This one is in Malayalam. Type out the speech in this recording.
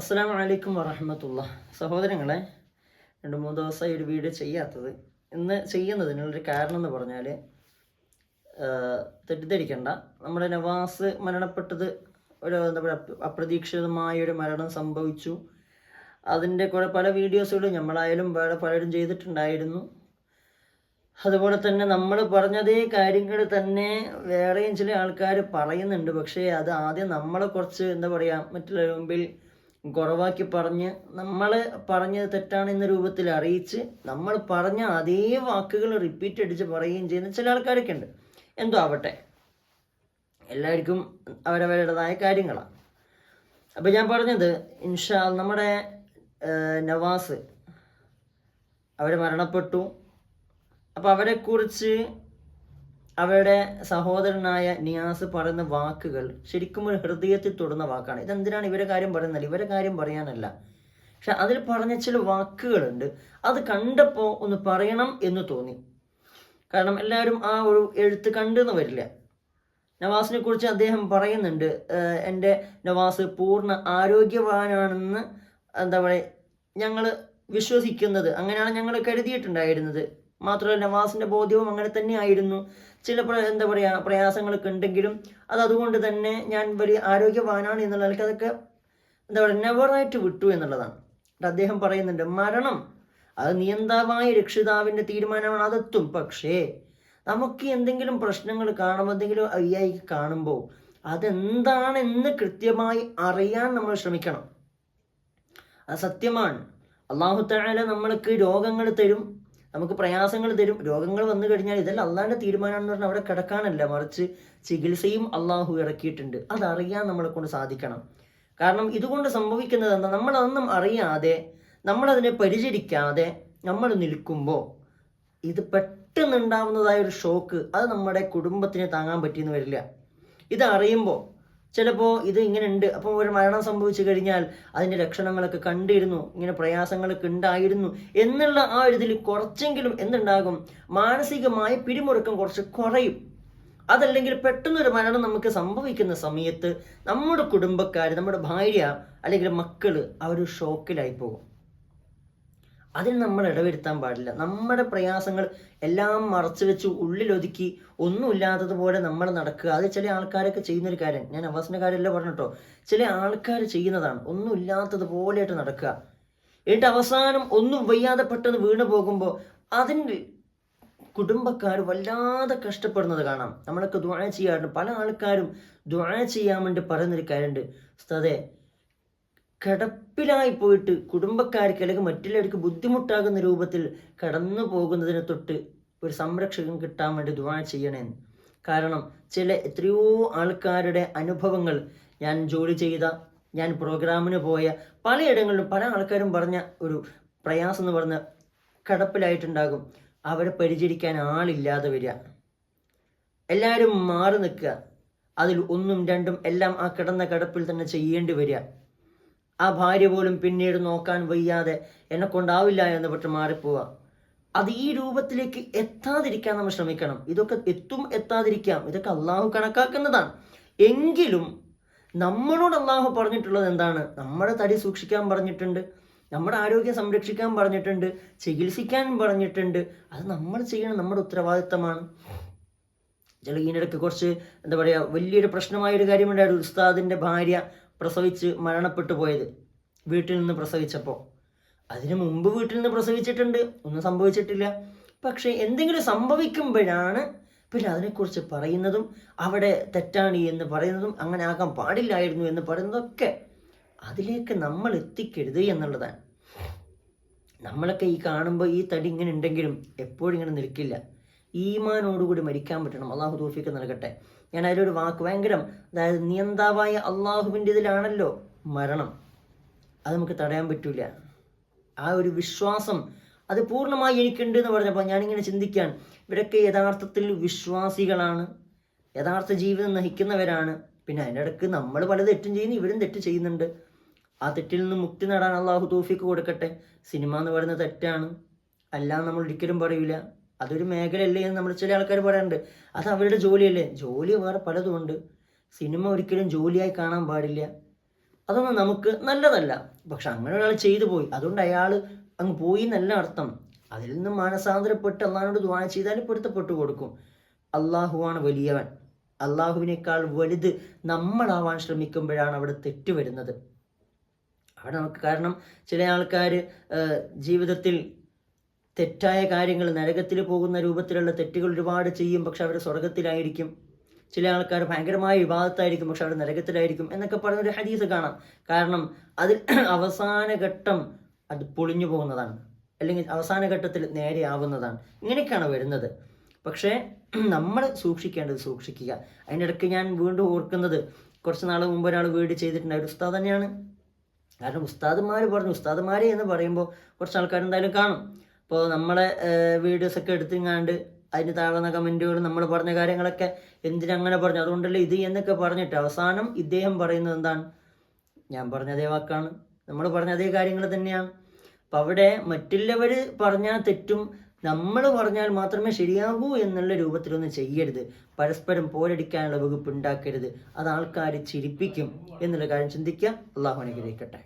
അസ്സാം വലൈക്കും വറഹമത്തുള്ള. സഹോദരങ്ങളെ രണ്ട് മൂന്ന് ദിവസമായി ഒരു വീഡിയോ ചെയ്യാത്തത്. ഇന്ന് ചെയ്യുന്നതിനുള്ളൊരു കാരണം എന്ന് പറഞ്ഞാൽ തെറ്റിദ്ധരിക്കണ്ട. നമ്മുടെ നവാസ് മരണപ്പെട്ടത് ഒരു എന്താ പറയുക അപ്രതീക്ഷിതമായ ഒരു മരണം സംഭവിച്ചു. അതിന്റെ കുറെ പല വീഡിയോസുകളും നമ്മളായാലും വേറെ പലരും ചെയ്തിട്ടുണ്ടായിരുന്നു. അതുപോലെ തന്നെ നമ്മൾ പറഞ്ഞതേ കാര്യങ്ങൾ തന്നെ വേറെയും ചില ആൾക്കാർ പറയുന്നുണ്ട്. പക്ഷേ അത് ആദ്യം നമ്മളെ കുറച്ച് എന്താ പറയുക മറ്റുള്ളവരുടെ മുമ്പിൽ കുറവാക്കി പറഞ്ഞ് നമ്മൾ പറഞ്ഞത് തെറ്റാണ് എന്ന രൂപത്തിൽ അറിയിച്ച് നമ്മൾ പറഞ്ഞ അതേ വാക്കുകൾ റിപ്പീറ്റ് അടിച്ച് പറയുകയും ചെയ്യുന്ന ചില ആൾക്കാരൊക്കെ ഉണ്ട്. എന്തോ ആവട്ടെ എല്ലാവർക്കും അവരവരുടേതായ കാര്യങ്ങളാണ് അപ്പോൾ ഞാൻ പറഞ്ഞത് ഇൻഷാ നമ്മുടെ നവാസ് അവർ മരണപ്പെട്ടു. അപ്പോൾ അവരെക്കുറിച്ച് അവരുടെ സഹോദരനായ നിയാസ് പറയുന്ന വാക്കുകൾ ശരിക്കും ഒരു ഹൃദയത്തിൽ തൊടുന്ന വാക്കാണ്. ഇതെന്തിനാണ് ഇവരെ കാര്യം പറയുന്നത്? ഇവരെ കാര്യം പറയാനല്ല. പക്ഷെ അതിൽ പറഞ്ഞ ചില വാക്കുകളുണ്ട്. അത് കണ്ടപ്പോൾ ഒന്ന് പറയണം എന്ന് തോന്നി. കാരണം എല്ലാവരും ആ ഒരു എഴുത്ത് കണ്ടെന്ന് വരില്ല. നവാസിനെ കുറിച്ച് അദ്ദേഹം പറയുന്നുണ്ട് എന്റെ നവാസ് പൂർണ ആരോഗ്യവാനാണെന്ന് എന്താ പറയുക ഞങ്ങൾ വിശ്വസിക്കുന്നത്. അങ്ങനെയാണ് ഞങ്ങൾ കരുതിയിട്ടുണ്ടായിരുന്നത്. മാത്രമല്ല നവാസിന്റെ ബോധ്യവും അങ്ങനെ തന്നെ ആയിരുന്നു. ചില എന്താ പറയുക പ്രയാസങ്ങളൊക്കെ ഉണ്ടെങ്കിലും അത് അതുകൊണ്ട് തന്നെ ഞാൻ വലിയ ആരോഗ്യവാനാണ് എന്നുള്ള നിലയ്ക്ക് അതൊക്കെ എന്താ പറയുക നെവറായിട്ട് വിട്ടു എന്നുള്ളതാണ്. അദ്ദേഹം പറയുന്നുണ്ട് മരണം അത് നിയന്താവായ രക്ഷിതാവിന്റെ തീരുമാനമാണ് അതെത്തും. പക്ഷേ നമുക്ക് എന്തെങ്കിലും പ്രശ്നങ്ങൾ കാണുമ്പോൾ എന്തെങ്കിലും അയ്യായി കാണുമ്പോൾ അതെന്താണെന്ന് കൃത്യമായി അറിയാൻ നമ്മൾ ശ്രമിക്കണം. അത് സത്യമാണ്. അള്ളാഹു തആല നമ്മൾക്ക് രോഗങ്ങൾ തരും. നമുക്ക് പ്രയാസങ്ങൾ തരും. രോഗങ്ങൾ വന്നു കഴിഞ്ഞാൽ ഇതെല്ലാം അള്ളാഹിന്റെ തീരുമാനമാണെന്ന് പറഞ്ഞാൽ അവിടെ കിടക്കാനല്ല. മറിച്ച് ചികിത്സയും അള്ളാഹു ഇറക്കിയിട്ടുണ്ട്. അതറിയാൻ നമ്മളെ കൊണ്ട് സാധിക്കണം. കാരണം ഇതുകൊണ്ട് സംഭവിക്കുന്നത് എന്താ? നമ്മളതൊന്നും അറിയാതെ നമ്മളതിനെ പരിചരിക്കാതെ നമ്മൾ നിൽക്കുമ്പോൾ ഇത് പെട്ടെന്നുണ്ടാവുന്നതായ ഒരു ഷോക്ക് അത് നമ്മുടെ കുടുംബത്തിന് താങ്ങാൻ പറ്റിയെന്ന് വരില്ല. ഇത് അറിയുമ്പോൾ ചിലപ്പോൾ ഇത് ഇങ്ങനെ ഉണ്ട് അപ്പോൾ ഒരു മരണം സംഭവിച്ചു കഴിഞ്ഞാൽ അതിന്റെ ലക്ഷണങ്ങളൊക്കെ കണ്ടിരുന്നു. ഇങ്ങനെ പ്രയാസങ്ങളൊക്കെ ഉണ്ടായിരുന്നു. എന്നുള്ള ആ ഇതിൽ കുറച്ചെങ്കിലും എന്തുണ്ടാകും? മാനസികമായ പിരിമുറുക്കം കുറച്ച് കുറയും. അതല്ലെങ്കിൽ പെട്ടെന്നൊരു മരണം നമുക്ക് സംഭവിക്കുന്ന സമയത്ത് നമ്മുടെ കുടുംബക്കാർ നമ്മുടെ ഭാര്യ അല്ലെങ്കിൽ മക്കൾ ആ ഒരു ഷോക്കിലായി പോകും. അതിന് നമ്മൾ ഇടവരുത്താൻ പാടില്ല. നമ്മുടെ പ്രയാസങ്ങൾ എല്ലാം മറച്ചു വെച്ച് ഉള്ളിലൊതുക്കി ഒന്നുമില്ലാത്തതുപോലെ നമ്മൾ നടക്കുക. അത് ചില ആൾക്കാരൊക്കെ ചെയ്യുന്നൊരു കാര്യം. ഞാൻ അവസാന കാര്യമല്ല പറഞ്ഞിട്ടോ. ചില ആൾക്കാർ ചെയ്യുന്നതാണ്. ഒന്നുമില്ലാത്തതുപോലെയായിട്ട് നടക്കുക. എന്നിട്ട് അവസാനം ഒന്നും വയ്യാതെ പെട്ടെന്ന് വീണു പോകുമ്പോൾ അതിന്റെ കുടുംബക്കാർ വല്ലാതെ കഷ്ടപ്പെടുന്നത് കാണാം. നമ്മളൊക്കെ ദ്വാഴ ചെയ്യാറുണ്ട്. പല ആൾക്കാരും ദ്വാഴ ചെയ്യാൻ വേണ്ടി പറയുന്നൊരു കാര്യമുണ്ട്. ഉസ്താദേ കിടപ്പിലായി പോയിട്ട് കുടുംബക്കാർക്ക് അല്ലെങ്കിൽ മറ്റുള്ളവർക്ക് ബുദ്ധിമുട്ടാകുന്ന രൂപത്തിൽ കടന്നു പോകുന്നതിന് തൊട്ട് ഒരു സംരക്ഷകൻ കിട്ടാൻ വേണ്ടി ദുവാ ചെയ്യണേ കാരണം ചില എത്രയോ ആൾക്കാരുടെ അനുഭവങ്ങൾ ഞാൻ ജോലി ചെയ്ത ഞാൻ പ്രോഗ്രാമിന് പോയ പലയിടങ്ങളിലും പല ആൾക്കാരും പറഞ്ഞ ഒരു പ്രയാസം എന്ന് പറഞ്ഞ കടപ്പിലായിട്ടുണ്ടാകും. അവരെ പരിചരിക്കാൻ ആളില്ലാതെ വരിക. എല്ലാവരും മാറി നിൽക്കുക. അതിൽ ഒന്നും രണ്ടും എല്ലാം ആ കിടന്ന കടപ്പിൽ തന്നെ ചെയ്യേണ്ടി വരിക. ആ ഭാര്യ പോലും പിന്നീട് നോക്കാൻ വയ്യാതെ എന്നെ കൊണ്ടാവില്ല എന്ന് പെട്ട് മാറിപ്പോവുക അത് ഈ രൂപത്തിലേക്ക് എത്താതിരിക്കാൻ നമ്മൾ ശ്രമിക്കണം. ഇതൊക്കെ എത്തും എത്താതിരിക്കാം. ഇതൊക്കെ അള്ളാഹു കണക്കാക്കുന്നതാണ്. എങ്കിലും നമ്മളോട് അള്ളാഹു പറഞ്ഞിട്ടുള്ളത് എന്താണ്? നമ്മുടെ തടി സൂക്ഷിക്കാൻ പറഞ്ഞിട്ടുണ്ട്. നമ്മുടെ ആരോഗ്യം സംരക്ഷിക്കാൻ പറഞ്ഞിട്ടുണ്ട്. ചികിത്സിക്കാൻ പറഞ്ഞിട്ടുണ്ട്. അത് നമ്മൾ ചെയ്യണം. നമ്മുടെ ഉത്തരവാദിത്തമാണ്. ചില ഈനിടയ്ക്ക് കുറച്ച് എന്താ പറയുക വലിയൊരു പ്രശ്നമായൊരു കാര്യമുണ്ടായിരുന്നു. ഉസ്താദിന്റെ ഭാര്യ പ്രസവിച്ച് മരണപ്പെട്ടു പോയത് വീട്ടിൽ നിന്ന് പ്രസവിച്ചപ്പോൾ. അതിനു മുമ്പ് വീട്ടിൽ നിന്ന് പ്രസവിച്ചിട്ടുണ്ട്. ഒന്നും സംഭവിച്ചിട്ടില്ല. പക്ഷേ എന്തെങ്കിലും സംഭവിക്കുമ്പോഴാണ് പിന്നെ അതിനെക്കുറിച്ച് പറയുന്നതും അവിടെ തെറ്റാണ് എന്ന് പറയുന്നതും അങ്ങനെ ആകാൻ പാടില്ലായിരുന്നു എന്ന് പറയുന്നതൊക്കെ അതിലേക്ക് നമ്മൾ എത്തിക്കരുത് എന്നുള്ളതാണ്. നമ്മളൊക്കെ ഈ കാണുമ്പോൾ ഈ തടി ഇങ്ങനെ ഉണ്ടെങ്കിലും എപ്പോഴും ഇങ്ങനെ നിൽക്കില്ല. ഈമാനോടുകൂടി മരിക്കാൻ പറ്റണം. അള്ളാഹു തോഫിക്ക് നൽകട്ടെ. ഞാൻ അതിലൊരു വാക്ക് ഭയങ്കരം അതായത് നിയന്താവായ അള്ളാഹുവിന്റെ ഇതിലാണല്ലോ മരണം. അത് നമുക്ക് തടയാൻ പറ്റൂല. ആ ഒരു വിശ്വാസം അത് പൂർണമായി എനിക്കുണ്ട് എന്ന് പറഞ്ഞപ്പോൾ ഞാനിങ്ങനെ ചിന്തിക്കാൻ ഇവരൊക്കെ യഥാർത്ഥത്തിൽ വിശ്വാസികളാണ്. യഥാർത്ഥ ജീവിതം നയിക്കുന്നവരാണ് പിന്നെ അതിന്റെ ഇടയ്ക്ക് നമ്മൾ പല തെറ്റും ചെയ്യുന്നു ഇവരും തെറ്റ് ചെയ്യുന്നുണ്ട്. ആ തെറ്റിൽ നിന്ന് മുക്തി നേടാൻ അള്ളാഹു തോഫിക്ക് കൊടുക്കട്ടെ. സിനിമ എന്ന് പറയുന്നത് തെറ്റാണ്. അല്ല നമ്മൾ ഒരിക്കലും പറയൂല. അതൊരു മേഖലയല്ലേ എന്ന് നമ്മൾ ചില ആൾക്കാർ പറയാറുണ്ട്. അത് അവരുടെ ജോലിയല്ലേ. ജോലി വേറെ പലതും ഉണ്ട്. സിനിമ ഒരിക്കലും ജോലിയായി കാണാൻ പാടില്ല. അതൊന്നും നമുക്ക് നല്ലതല്ല. പക്ഷെ അങ്ങനെ ഒരാൾ ചെയ്തു പോയി. അതുകൊണ്ട് അയാൾ അങ്ങ് പോയി എന്നല്ല അർത്ഥം. അതിൽ നിന്ന് മാനസാന്തരപ്പെട്ട് അള്ളാഹിനോട് ദ്വാ ചെയ്താൽ പൊരുത്തപ്പെട്ടു കൊടുക്കും. അള്ളാഹുവാണ് വലിയവൻ. അള്ളാഹുവിനേക്കാൾ വലുത് നമ്മളാവാൻ ശ്രമിക്കുമ്പോഴാണ് അവിടെ തെറ്റ് വരുന്നത്. അവിടെ നമുക്ക് കാരണം ചില ആൾക്കാർ ജീവിതത്തിൽ തെറ്റായ കാര്യങ്ങൾ നരകത്തിൽ പോകുന്ന രൂപത്തിലുള്ള തെറ്റുകൾ ഒരുപാട് ചെയ്യും പക്ഷെ അവർ സ്വർഗത്തിലായിരിക്കും ചില ആൾക്കാർ ഭയങ്കരമായ വിവാദത്തായിരിക്കും പക്ഷെ അവർ നരകത്തിലായിരിക്കും എന്നൊക്കെ പറഞ്ഞൊരു ഹദീസ് കാണാം. കാരണം അതിൽ അവസാന ഘട്ടം അത് പൊളിഞ്ഞു പോകുന്നതാണ്. അല്ലെങ്കിൽ അവസാന ഘട്ടത്തിൽ നേരെയാവുന്നതാണ് ഇങ്ങനെയൊക്കെയാണ് വരുന്നത്. പക്ഷേ നമ്മൾ സൂക്ഷിക്കേണ്ടത് സൂക്ഷിക്കുക. അതിന്റെ ഇടയ്ക്ക് ഞാൻ വീണ്ടും ഓർക്കുന്നത് കുറച്ച് നാൾ മുമ്പ് ഒരാൾ വീട് ചെയ്തിട്ടുണ്ട് ഒരു ഉസ്താദ് തന്നെയാണ്. കാരണം ഉസ്താദുമാർ പറഞ്ഞു ഉസ്താദുമാരെ എന്ന് പറയുമ്പോൾ കുറച്ച് ആൾക്കാർ എന്തായാലും കാണും. അപ്പോൾ നമ്മളെ വീഡിയോസ് ഒക്കെ എടുത്തിങ്ങാണ്ട് അതിന് താഴ്ന്ന കമന്റുകൾ നമ്മൾ പറഞ്ഞ കാര്യങ്ങളൊക്കെ എന്തിനങ്ങനെ പറഞ്ഞു? അതുകൊണ്ടല്ലേ ഇത് എന്നൊക്കെ പറഞ്ഞിട്ട് അവസാനം ഇദ്ദേഹം പറയുന്നത് എന്താണ്? ഞാൻ പറഞ്ഞ അതേ വാക്കാണ്. നമ്മൾ പറഞ്ഞ അതേ കാര്യങ്ങൾ തന്നെയാണ് അപ്പം അവിടെ മറ്റുള്ളവർ പറഞ്ഞാൽ തെറ്റും നമ്മൾ പറഞ്ഞാൽ മാത്രമേ ശരിയാകൂ എന്നുള്ള രൂപത്തിലൊന്നും ചെയ്യരുത്. പരസ്പരം പോരടിക്കാനുള്ള വകുപ്പ് ഉണ്ടാക്കരുത്. അത് ആൾക്കാർ ചിരിപ്പിക്കും എന്നുള്ള കാര്യം ചിന്തിക്കുക. അള്ളാഹു അനുഗ്രഹിക്കട്ടെ.